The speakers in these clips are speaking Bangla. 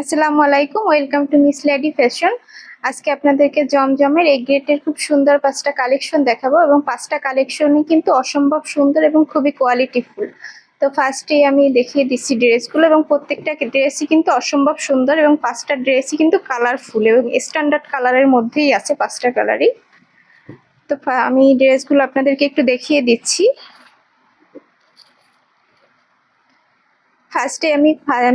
আসসালামু আলাইকুম, welcome to miss lady fashion. আজকে আপনাদেরকে জমজমের এই গ্রেটের খুব সুন্দর পাঁচটা কালেকশন দেখাবো এবং পাঁচটা কালেকশনই কিন্তু অসম্ভব সুন্দর এবং খুবই কোয়ালিটিফুল তো ফার্স্টে আমি দেখিয়ে দিচ্ছি ড্রেসগুলো এবং প্রত্যেকটা ড্রেসই কিন্তু অসম্ভব সুন্দর এবং পাঁচটা ড্রেসই কিন্তু কালারফুল এবং স্ট্যান্ডার্ড কালারের মধ্যেই আছে পাঁচটা কালারই তো আমি ড্রেসগুলো আপনাদেরকে একটু দেখিয়ে দিচ্ছি। ফার্স্টে আমি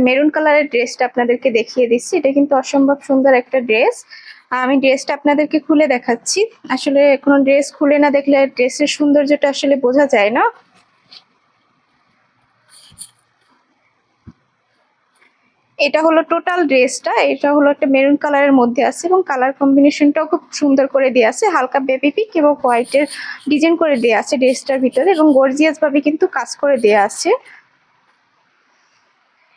মেরুন কালারের ড্রেসটা আপনাদেরকে দেখিয়ে দিচ্ছি। এটা কিন্তু অসম্ভব সুন্দর একটা ড্রেস আমি ড্রেসটা আপনাদেরকে খুলে দেখাচ্ছি। আসলে কোনো ড্রেস খুলে না দেখলে ড্রেসের সৌন্দর্যটা আসলে বোঝা যায় না। এটা হলো টোটাল ড্রেসটা এটা হলো একটা মেরুন কালারের মধ্যে আছে এবং কালার কম্বিনেশনটাও খুব সুন্দর করে দেওয়া আছে। হালকা বেবি পিঙ্ক এবং হোয়াইটের ডিজাইন করে দেওয়া আছে ড্রেসটার ভিতরে এবং গর্জিয়াস ভাবে কিন্তু কাজ করে দেওয়া আছে।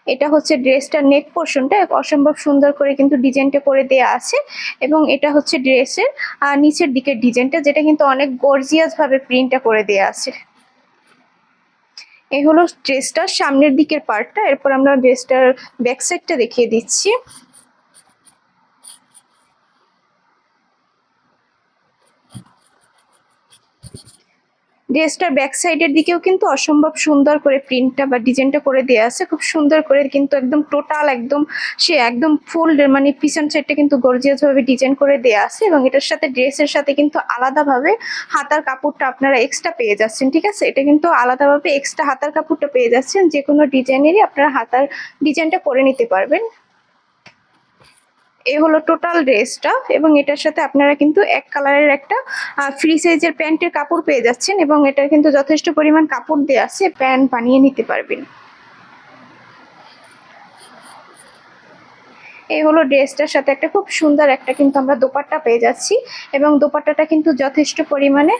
এটা হচ্ছে ড্রেসটার নেক পোর্শনটা, অসম্ভব সুন্দর করে কিন্তু ডিজাইনটা করে দেয়া আছে এবং এটা হচ্ছে ড্রেসের আর নিচের দিকের ডিজাইনটা যেটা কিন্তু অনেক গর্জিয়াসভাবে প্রিন্টটা করে দেয়া আছে। এই হলো ড্রেসটার সামনের দিকের পার্টটা, এরপর আমরা ড্রেসটার ব্যাক সাইডটা দেখিয়ে দিচ্ছি। ড্রেসটার ব্যাক সাইডের দিকেও কিন্তু অসম্ভব সুন্দর করে প্রিন্টটা বা ডিজাইনটা করে দেওয়া আছে। খুব সুন্দর করে কিন্তু একদম টোটাল একদম, সে একদম ফুল মানে পিছন সাইডটা কিন্তু গর্জিয়াসভাবে ডিজাইন করে দেওয়া আছে এবং এটার সাথে ড্রেসের সাথে কিন্তু আলাদাভাবে হাতার কাপড়টা আপনারা এক্সট্রা পেয়ে যাচ্ছেন, ঠিক আছে? এটা কিন্তু আলাদাভাবে এক্সট্রা হাতার কাপড়টা পেয়ে যাচ্ছেন। যে কোনো ডিজাইনেরই আপনারা হাতার ডিজাইনটা করে নিতে পারবেন। এই হলো টোটাল ড্রেসটা এবং এটার সাথে আপনারা কিন্তু এক কালারের একটা ফ্রি সাইজের প্যান্টের কাপড় পেয়ে যাচ্ছেন এবং এটার কিন্তু যথেষ্ট পরিমাণ কাপড় দেওয়া আছে, প্যান্ট বানিয়ে নিতে পারবেন। এই হলো ড্রেসটার সাথে একটা খুব সুন্দর একটা কিন্তু আমরা দোপাট্টা পেয়ে যাচ্ছি এবং দোপাট্টাটা কিন্তু যথেষ্ট পরিমাণে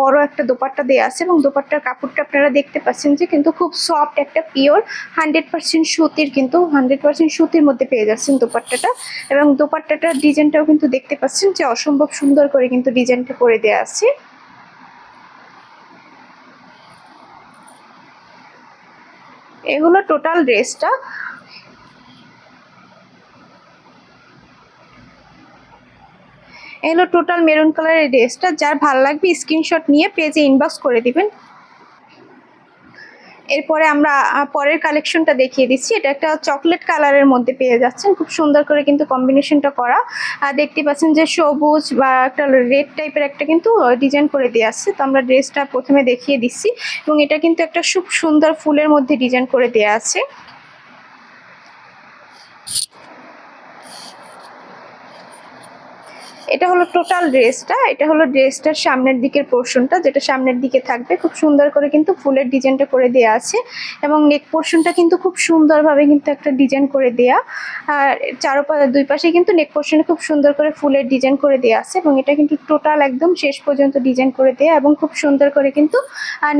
বড় একটা দোপাট্টা দেওয়া আছে এবং দোপাট্টার কাপড়টা আপনারা দেখতে পাচ্ছেন যে কিন্তু খুব সফট একটা পিওর হান্ড্রেড পার্সেন্ট সুতির কিন্তু হান্ড্রেড পার্সেন্ট সুতির মধ্যে পেয়ে যাচ্ছেন দোপাট্টাটা এবং দোপাট্টাটার ডিজাইনটাও কিন্তু দেখতে পাচ্ছেন যে অসম্ভব সুন্দর করে কিন্তু ডিজাইনটা করে দেওয়া আছে। এগুলো টোটাল ড্রেসটা। এলো টোটাল মেরুন কালারের ড্রেসটা। যার ভালো লাগবে স্ক্রিনশট নিয়ে পেজে ইনবক্স করে দিবেন। এরপরে আমরা পরের কালেকশনটা দেখিয়ে দিচ্ছি। এটা একটা চকলেট কালারের মধ্যে পেয়ে যাচ্ছেন। খুব সুন্দর করে কিন্তু কম্বিনেশনটা করা। আর দেখতে পাচ্ছেন যে সবুজ বা একটা রেড টাইপের একটা কিন্তু ডিজাইন করে দেওয়া আছে। তো আমরা ড্রেসটা প্রথমে দেখিয়ে দিচ্ছি। এবং এটা কিন্তু একটা খুব সুন্দর ফুলের মধ্যে ডিজাইন করে দেওয়া আছে। এটা হলো টোটাল ড্রেসটা এটা হলো ড্রেসটার সামনের দিকের পোর্শনটা যেটা সামনের দিকে থাকবে। খুব সুন্দর করে কিন্তু ফুলের ডিজাইনটা করে দেয়া আছে এবং নেক পোর্শনটা কিন্তু খুব সুন্দরভাবে কিন্তু একটা ডিজাইন করে দেয়া। আর চারোপা দুই পাশে কিন্তু নেক পোর্শনে খুব সুন্দর করে ফুলের ডিজাইন করে দেয়া আছে এবং এটা কিন্তু টোটাল একদম শেষ পর্যন্ত ডিজাইন করে দেয়া এবং খুব সুন্দর করে কিন্তু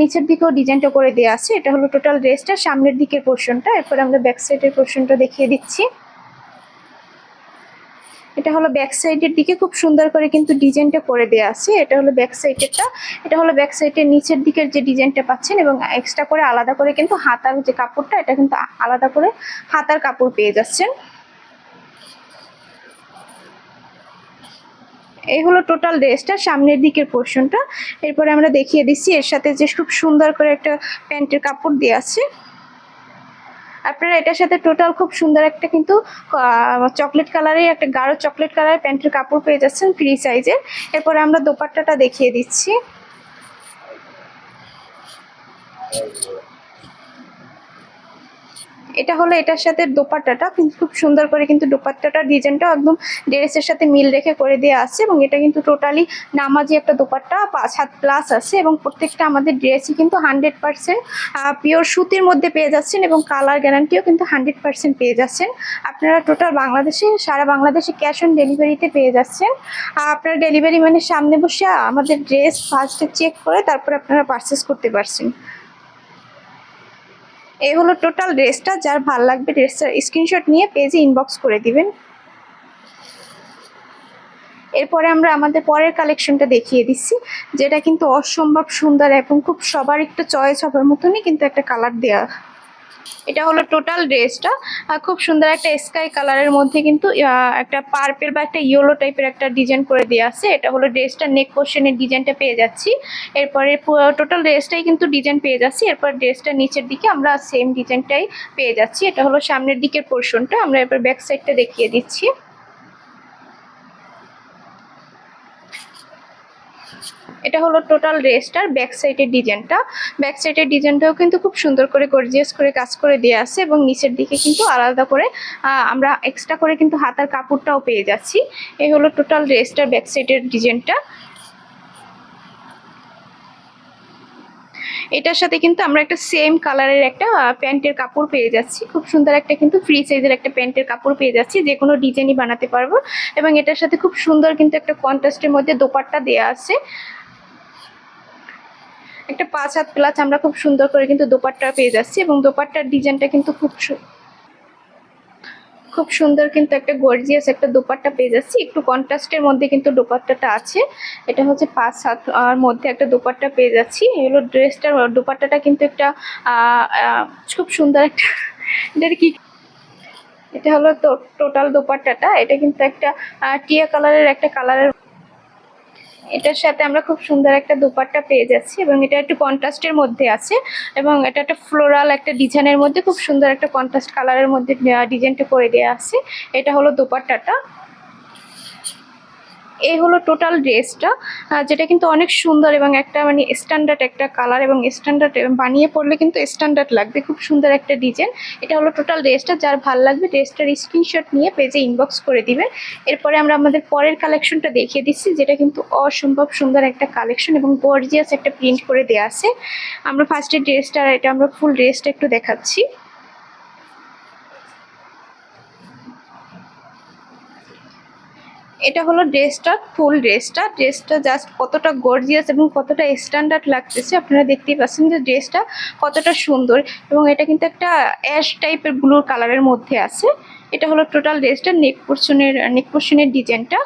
নিচের দিকেও ডিজাইনটা করে দেয়া আছে। এটা হলো টোটাল ড্রেসটা সামনের দিকের পোর্শনটা এরপর আমরা ব্যাক সাইডের পোর্শনটা দেখিয়ে দিচ্ছি। এটা হলো ব্যাক সাইডের দিকে, খুব সুন্দর করে কিন্তু ডিজাইনটা করে দেওয়া আছে। এটা হলো ব্যাক সাইডেরটা এটা হলো ব্যাক সাইডের নিচের দিকের যে ডিজাইনটা পাচ্ছেন এবং এক্সট্রা করে আলাদা করে কিন্তু হাতার যে কাপড়টা, এটা কিন্তু আলাদা করে হাতার কাপড় পেয়ে যাচ্ছেন। এই হলো টোটাল ড্রেসটা সামনের দিকের পোর্শনটা এরপরে আমরা দেখিয়ে দিচ্ছি, এর সাথে যে খুব সুন্দর করে একটা প্যান্টের কাপড় দেওয়া আছে। আপনারা এটার সাথে টোটাল খুব সুন্দর একটা কিন্তু চকলেট কালারের একটা গাঢ় চকলেট কালারের প্যান্টের কাপড় পেয়ে যাচ্ছেন ফ্রি সাইজের এরপরে আমরা দোপাট্টাটা দেখিয়ে দিচ্ছি। এটা হলো এটার সাথে দোপাট্টাটা কিন্তু খুব সুন্দর করে কিন্তু দোপাট্টাটার ডিজাইনটা একদম ড্রেসের সাথে মিল রেখে করে দেওয়া আছে এবং এটা কিন্তু টোটালি নামাজি একটা দোপাট্টা, পাঁচ হাত প্লাস আছে এবং প্রত্যেকটা আমাদের ড্রেসই কিন্তু হান্ড্রেড পার্সেন্ট পিওর সুতির মধ্যে পেয়ে যাচ্ছেন এবং কালার গ্যারান্টিও কিন্তু হান্ড্রেড পার্সেন্ট পেয়ে যাচ্ছেন। আপনারা টোটাল বাংলাদেশে, সারা বাংলাদেশে ক্যাশ অন ডেলিভারিতে পেয়ে যাচ্ছেন। আপনারা ডেলিভারি মানে সামনে বসে আমাদের ড্রেস ফার্স্টে চেক করে তারপরে আপনারা পারচেস করতে পারছেন। এই হলো টোটাল ড্রেসটা যার ভালো লাগবে ড্রেসটার স্ক্রিনশট নিয়ে পেজে ইনবক্স করে দিবেন। এরপরে আমরা আমাদের পরের কালেকশনটা দেখিয়ে দিচ্ছি, যেটা কিন্তু অসম্ভব সুন্দর এবং খুব সবার একটা চয়েস হবার মতনই কিন্তু একটা কালার দেওয়া এটা হলো টোটাল ড্রেসটা। খুব সুন্দর একটা স্কাই কালারের মধ্যে কিন্তু একটা পার্পেল বা একটা ইয়েলো টাইপের একটা ডিজাইন করে দেওয়া আছে। এটা হলো ড্রেসটা নেক পোর্শনের ডিজাইনটা পেয়ে যাচ্ছি। এরপরে টোটাল ড্রেসটাই কিন্তু ডিজাইন পেয়ে যাচ্ছি। এরপর ড্রেসটা নিচের দিকে আমরা সেম ডিজাইনটাই পেয়ে যাচ্ছি। এটা হলো সামনের দিকের পোর্শনটা আমরা এরপর ব্যাক সাইডটা দেখিয়ে দিচ্ছি। এটা হলো টোটাল ড্রেসটার ব্যাক সাইডের ডিজাইনটা ব্যাক সাইডের ডিজাইনটাও কিন্তু খুব সুন্দর করে গর্জিয়াস করে কাজ করে দেওয়া আছে এবং নিচের দিকে কিন্তু আলাদা করে আমরা এক্সট্রা করে কিন্তু হাতার কাপড়টাও পেয়ে যাচ্ছি। এই হলো টোটাল ড্রেসটার ব্যাক সাইডের ডিজাইনটা এটার সাথে কিন্তু আমরা একটা সেম কালারের একটা প্যান্টের কাপড় পেয়ে যাচ্ছি। খুব সুন্দর একটা কিন্তু ফ্রি সাইজের একটা প্যান্টের কাপড় পেয়ে যাচ্ছি, যে কোনো ডিজাইনই বানাতে পারব। এবং এটার সাথে খুব সুন্দর কিন্তু একটা কন্ট্রাস্টের মধ্যে দোপাট্টা দেওয়া আছে। একটা পাঁচ হাত প্লাস আমরা খুব সুন্দর করে কিন্তু দোপাট্টা পেয়ে যাচ্ছি এবং দোপাট্টার ডিজাইনটা কিন্তু খুব খুব সুন্দর কিন্তু একটা গর্জিয়াস একটা দোপাট্টা পেয়ে যাচ্ছি। একটু কন্ট্রাস্টের মধ্যে কিন্তু দোপাট্টাটা আছে। এটা হচ্ছে পাঁচ হাত আর মধ্যে একটা দোপাট্টা পেয়ে যাচ্ছি। এগুলো ড্রেসটার দোপাট্টাটা কিন্তু একটা খুব সুন্দর একটা, এটার কি এটা হলো টোটাল দোপাট্টাটা। এটা কিন্তু একটা টিয়া কালারের একটা কালারের এটার সাথে আমরা খুব সুন্দর একটা দুপাট্টা পেয়ে যাচ্ছি এবং এটা একটু কন্ট্রাস্টের মধ্যে আছে এবং এটা একটা ফ্লোরাল একটা ডিজাইনের মধ্যে খুব সুন্দর একটা কন্ট্রাস্ট কালারের মধ্যে ডিজাইনটা করে দেওয়া আছে। এটা হলো দোপাট্টাটা। এই হলো টোটাল ড্রেসটা যেটা কিন্তু অনেক সুন্দর এবং একটা মানে স্ট্যান্ডার্ড একটা কালার এবং স্ট্যান্ডার্ড বানিয়ে পড়লে কিন্তু স্ট্যান্ডার্ড লাগবে, খুব সুন্দর একটা ডিজাইন এটা হলো টোটাল ড্রেসটা যার ভালো লাগবে ড্রেসটার স্ক্রিনশট নিয়ে পেজে ইনবক্স করে দিবেন। এরপরে আমরা আমাদের পরের কালেকশনটা দেখিয়ে দিচ্ছি, যেটা কিন্তু অসম্ভব সুন্দর একটা কালেকশন এবং গর্জিয়াস একটা প্রিন্ট করে দেওয়া আছে। আমরা ফার্স্টে ড্রেসটা এটা আমরা ফুল ড্রেসটা একটু দেখাচ্ছি। এটা হলো ড্রেসটা, ফুল ড্রেসটা। ড্রেসটা জাস্ট কতটা গর্জিয়াস এবং কতটা স্ট্যান্ডার্ড লাগতেছে, আপনারা দেখতেই পাচ্ছেন যে ড্রেসটা কতটা সুন্দর। এবং এটা কিন্তু একটা অ্যাশ টাইপের ব্লুর কালারের মধ্যে আছে। এটা হলো টোটাল ড্রেসটা নেক পোর্শনের নেক পোর্শনের ডিজাইনটা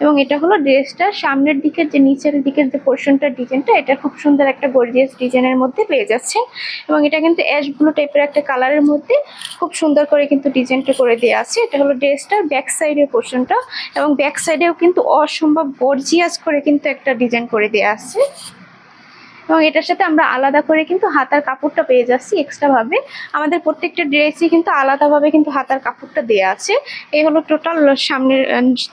এবং এটা হলো ড্রেসটার সামনের দিকের যে, নিচের দিকের যে পোর্শনটার ডিজাইনটা এটা খুব সুন্দর একটা গর্জিয়াস ডিজাইনের মধ্যে পেয়ে যাচ্ছেন। এবং এটা কিন্তু অ্যাশ ব্লু টাইপের একটা কালারের মধ্যে খুব সুন্দর করে কিন্তু ডিজাইনটা করে দেওয়া আছে। এটা হলো ড্রেসটার ব্যাক সাইডের পোর্শনটা এবং ব্যাক সাইডেও কিন্তু অসম্ভব গর্জিয়াস করে কিন্তু একটা ডিজাইন করে দেওয়া আছে। এবং এটার সাথে আমরা আলাদা করে কিন্তু হাতার কাপড়টা পেয়ে যাচ্ছি এক্সট্রা ভাবে। আমাদের প্রত্যেকটা ড্রেসই কিন্তু আলাদাভাবে কিন্তু হাতার কাপড়টা দেওয়া আছে। এই হলো টোটাল সামনের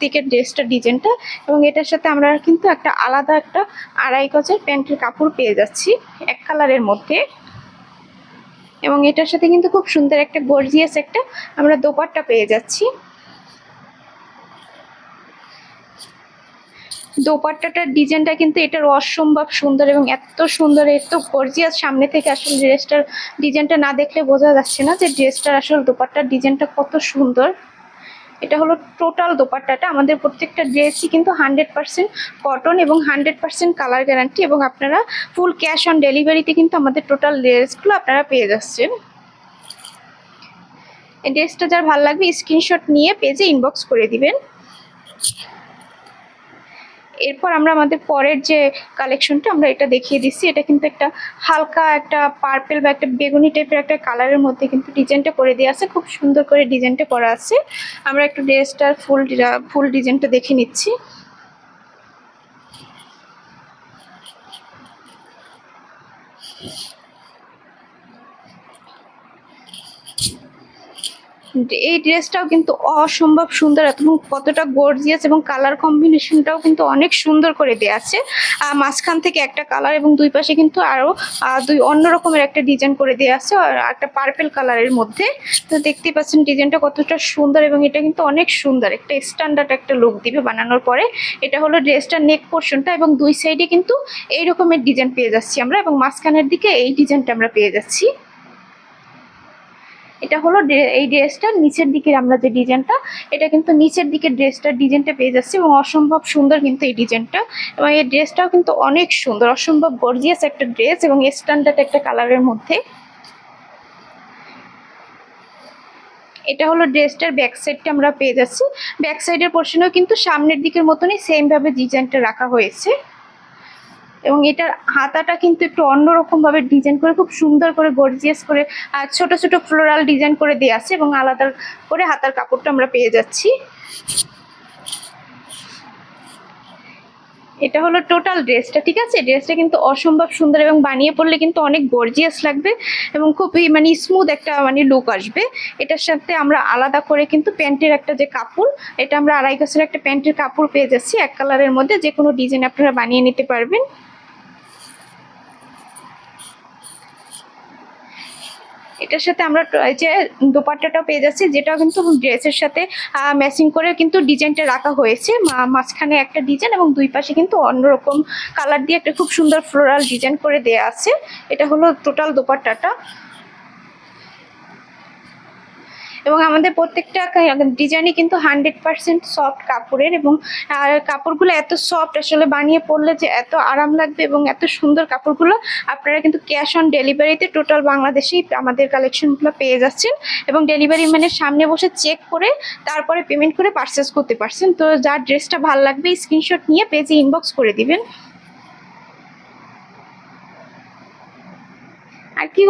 দিকের ড্রেসটা ডিজাইনটা এবং এটার সাথে আমরা কিন্তু একটা আলাদা একটা আড়াই গজের প্যান্টের কাপড় পেয়ে যাচ্ছি এক কালারের মধ্যে। এবং এটার সাথে কিন্তু খুব সুন্দর একটা গর্জিয়াস একটা আমরা দোপাট্টা পেয়ে যাচ্ছি। দোপাট্টাটার ডিজাইনটা কিন্তু এটার অসম্ভব সুন্দর এবং এত সুন্দর, এত গর্জিয়াস সামনে থেকে আসলে ড্রেসটার ডিজাইনটা না দেখলে বোঝা যাচ্ছে না যে ড্রেসটার আসলে দোপাট্টার ডিজাইনটা কত সুন্দর। এটা হলো টোটাল দোপাট্টাটা। আমাদের প্রত্যেকটা ড্রেসই কিন্তু হান্ড্রেড পার্সেন্ট কটন এবং হান্ড্রেড পার্সেন্ট কালার গ্যারান্টি এবং আপনারা ফুল ক্যাশ অন ডেলিভারিতে কিন্তু আমাদের টোটাল ড্রেসগুলো আপনারা পেয়ে যাচ্ছেন। এই ড্রেসটা যার ভালো লাগবে স্ক্রিনশট নিয়ে পেজে ইনবক্স করে দিবেন। এরপর আমরা আমাদের পরের যে কালেকশনটা আমরা এটা দেখিয়ে দিচ্ছি। এটা কিন্তু একটা হালকা একটা পার্পেল বা একটা বেগুনি টাইপের একটা কালারের মধ্যে কিন্তু ডিজাইনটা করে দেওয়া আছে। খুব সুন্দর করে ডিজাইনটা করা আছে। আমরা একটু ড্রেসটার ফুল ফুল ডিজাইনটা দেখে নিচ্ছি। এই ড্রেসটাও কিন্তু অসম্ভব সুন্দর এবং কতটা গর্জিয়াস এবং কালার কম্বিনেশনটাও কিন্তু অনেক সুন্দর করে দেওয়া আছে। আর মাঝখান থেকে একটা কালার এবং দুই পাশে কিন্তু আরও দুই অন্য রকমের একটা ডিজাইন করে দেওয়া আছে, আর একটা পার্পেল কালারের মধ্যে। তো দেখতে পাচ্ছেন ডিজাইনটা কতটা সুন্দর এবং এটা কিন্তু অনেক সুন্দর। একটা স্ট্যান্ডার্ড একটা লুক দিবে বানানোর পরে। এটা হলো ড্রেসটার নেক পোর্শনটা এবং দুই সাইডে কিন্তু এই রকমের ডিজাইন পেয়ে যাচ্ছি আমরা এবং মাঝখানের দিকে এই ডিজাইনটা আমরা পেয়ে যাচ্ছি। এটা হলো এই ড্রেসটার নিচের দিকের আমরা যে ডিজাইনটা, এটা কিন্তু নিচের দিকের ড্রেসটার ডিজাইনটা পেয়ে যাচ্ছি এবং অসম্ভব সুন্দর কিন্তু এই ডিজাইনটা। এবং এই ড্রেসটাও কিন্তু অনেক সুন্দর, অসম্ভব গর্জিয়াস একটা ড্রেস এবং স্ট্যান্ডার্ড একটা কালারের মধ্যে। এটা হলো ড্রেসটার ব্যাক সাইডটা আমরা পেয়ে যাচ্ছি। ব্যাক সাইডের পোর্শনেও কিন্তু সামনের দিকের মতনই সেমভাবে ডিজাইনটা রাখা হয়েছে। এবং এটার হাতাটা কিন্তু একটু অন্যরকম ভাবে ডিজাইন করে, খুব সুন্দর করে গর্জিয়াস করে আর ছোট ছোট ফ্লোরাল ডিজাইন করে দেওয়া আছে এবং আলাদা করে হাতার কাপড়টা আমরা পেয়ে যাচ্ছি। এটা হলো টোটাল ড্রেসটা ঠিক আছে? ড্রেসটা কিন্তু অসম্ভব সুন্দর এবং বানিয়ে পড়লে কিন্তু অনেক গর্জিয়াস লাগবে এবং খুবই মানে স্মুথ একটা মানে লুক আসবে। এটার সাথে আমরা আলাদা করে কিন্তু প্যান্টের একটা যে কাপড়, এটা আমরা আড়াই গছের একটা প্যান্টের কাপড় পেয়ে যাচ্ছি, এক কালারের মধ্যে যে কোনো ডিজাইন আপনারা বানিয়ে নিতে পারবেন। এটার সাথে আমরা যে দোপাট্টাটাও পেয়ে যাচ্ছি, যেটাও কিন্তু ড্রেসের সাথে ম্যাচিং করে কিন্তু ডিজাইনটা রাখা হয়েছে। মাঝখানে একটা ডিজাইন এবং দুই পাশে কিন্তু অন্যরকম কালার দিয়ে একটা খুব সুন্দর ফ্লোরাল ডিজাইন করে দেওয়া আছে। এটা হলো টোটাল দোপাট্টাটা। এবং আমাদের প্রত্যেকটা ডিজাইনই কিন্তু হান্ড্রেড পার্সেন্ট সফট কাপড়ের এবং কাপড়গুলো এত সফট আসলে বানিয়ে পরলে যে এত আরাম লাগবে এবং এত সুন্দর কাপড়গুলো আপনারা কিন্তু ক্যাশ অন ডেলিভারিতে টোটাল বাংলাদেশেই আমাদের কালেকশনগুলো পেয়ে যাচ্ছেন এবং ডেলিভারি ম্যানের সামনে বসে চেক করে তারপরে পেমেন্ট করে পারচেস করতে পারছেন। তো যার ড্রেসটা ভালো লাগবে স্ক্রিনশট নিয়ে পেজে ইনবক্স করে দিবেন। আর কি